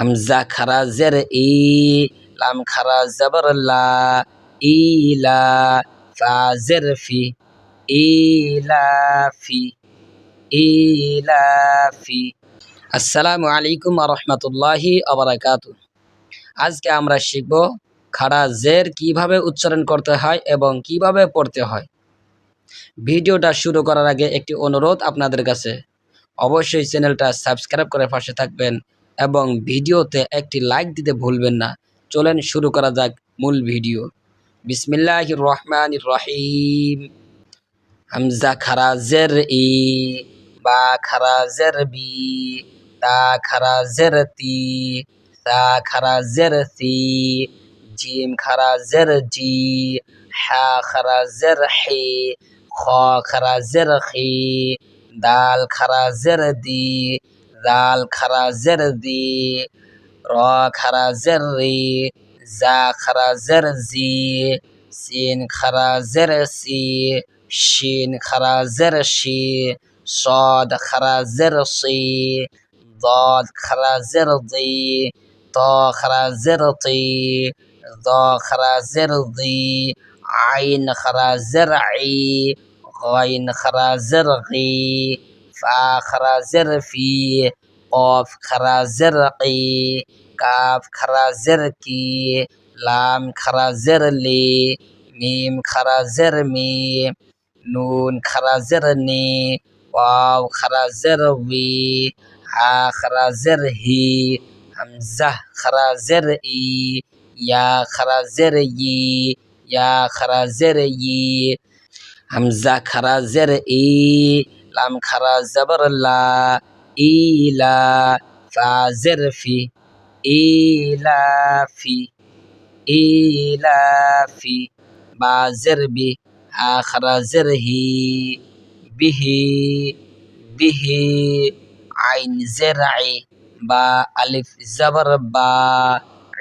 হামজা খারা জের ই, লাম খারা জবর লা ইলা ফা জের ফি ইলাফি ইলাফি আসসালামু আলাইকুম রহমতুল্লাহি আবরাকাত আজকে আমরা শিখব খাড়া জের কীভাবে উচ্চারণ করতে হয় এবং কীভাবে পড়তে হয়। ভিডিওটা শুরু করার আগে একটি অনুরোধ আপনাদের কাছে। অবশ্যই চ্যানেলটা সাবস্ক্রাইব করে পাশে থাকবেন। এবং ভিডিওতে একটি লাইক দিতে ভুলবেন না। চলেন শুরু করা যাক মূল ভিডিও। বিসমিল্লাহ রহমান রহিম। হামজা খারা জের ই, বা খারা জের বি, তা খারা জের তি তা খারা জের সি, জিম খারা জের জি, হা খারা জের হি, খ খারা জের খি, দাল খারা জের দি দাল খারা জের দি র খারা জের রি জা খারা জের জি সিন খারা জের সি শিন খারা জের শি صاد খারা জের সি ضاد খারা জের দি ত খারা জের তি দ খারা জের দি আইন খারা জের আই غين খারা জের গি ফা খারা জের ফি قاف খারা জের কি কাফ খারা জের কি লাম খারা জের লি মিম খারা জের মি নুন খারা জের নি ওয়াও খারা জের উই হা খারা জের হি হামজা খারা জের ই ইয়া খারা জের ই ইয়া খারা জের ই হামজা খারা জের ই লাম খারা জবর লা ইলা ফা জের ফি ইলাফি ইলাফি বা জের বি হা খারা জের হি বিহি বিহি আইন জেরাই বা আলিফ জবর বা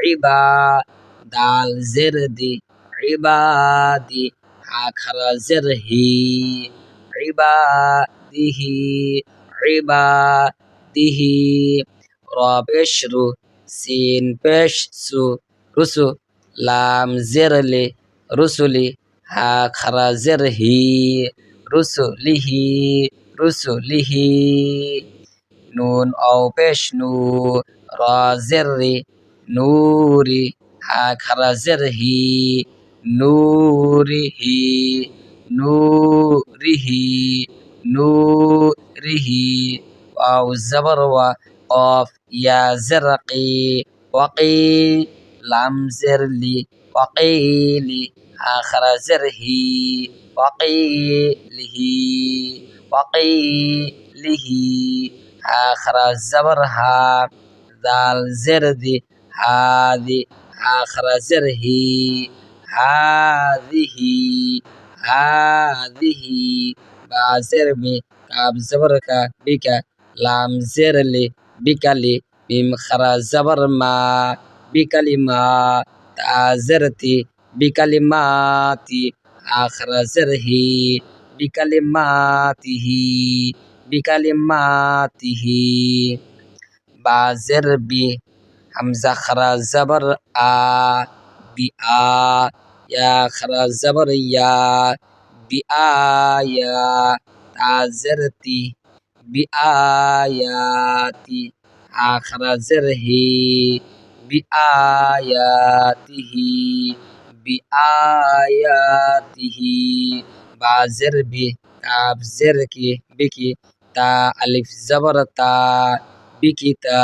ইবা দাল জের দি ইবাদি হা খারা জের হি ইবাদিহি ইবাদিহি র পেশ রু সিন পেশ সু রুসু লাম জেরলি রুসুলি হা খারা জের হি রুসুলিহি রুসুলিহি নুন অও পেশ نوره أو الزبر وقاف يا زرقي وقي لم زرلي وقيلي آخر زره وقيله وقيله آخر زبرها ذا زردي هذه آخر زره هذه هذه ba zermi kab zabarka bika lam zerli bikali mim khara zabar ma bikali ma ta zerti bikali mati akhra zerhi bikali matihi bikali matihi ba zerbi hamza khara zabar a bi a ya khara zabar ya আয়া তাজরতি বি আয়াতি আখরা জরহি বি আয়াতিহি বি আয়াতিহি বা জরবি কাব জরকি বিকি তা আলিফ জবর তা বিকিতা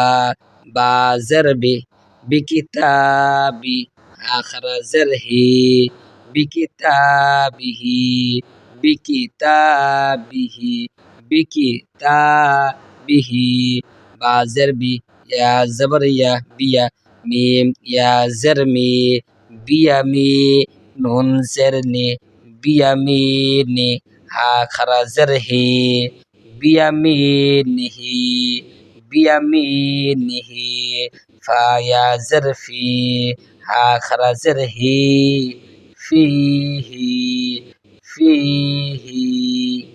বা জরবি বিকিতাবি আখরা জরহি বিকিতাবিহি বিকিতাবিহি বিকিতাবিহি। বা জেরবি ইয়া জবর, ইয়া বিয়া, মিম, ইয়া জেরমি বিয়ামি নুন জেরনি বিয়ামিনি হা খারা জেরহি বিয়ামিনিহি বিয়ামিনিহি ফা ইয়া জেরফি হা খারা জেরহি ফিহি فيه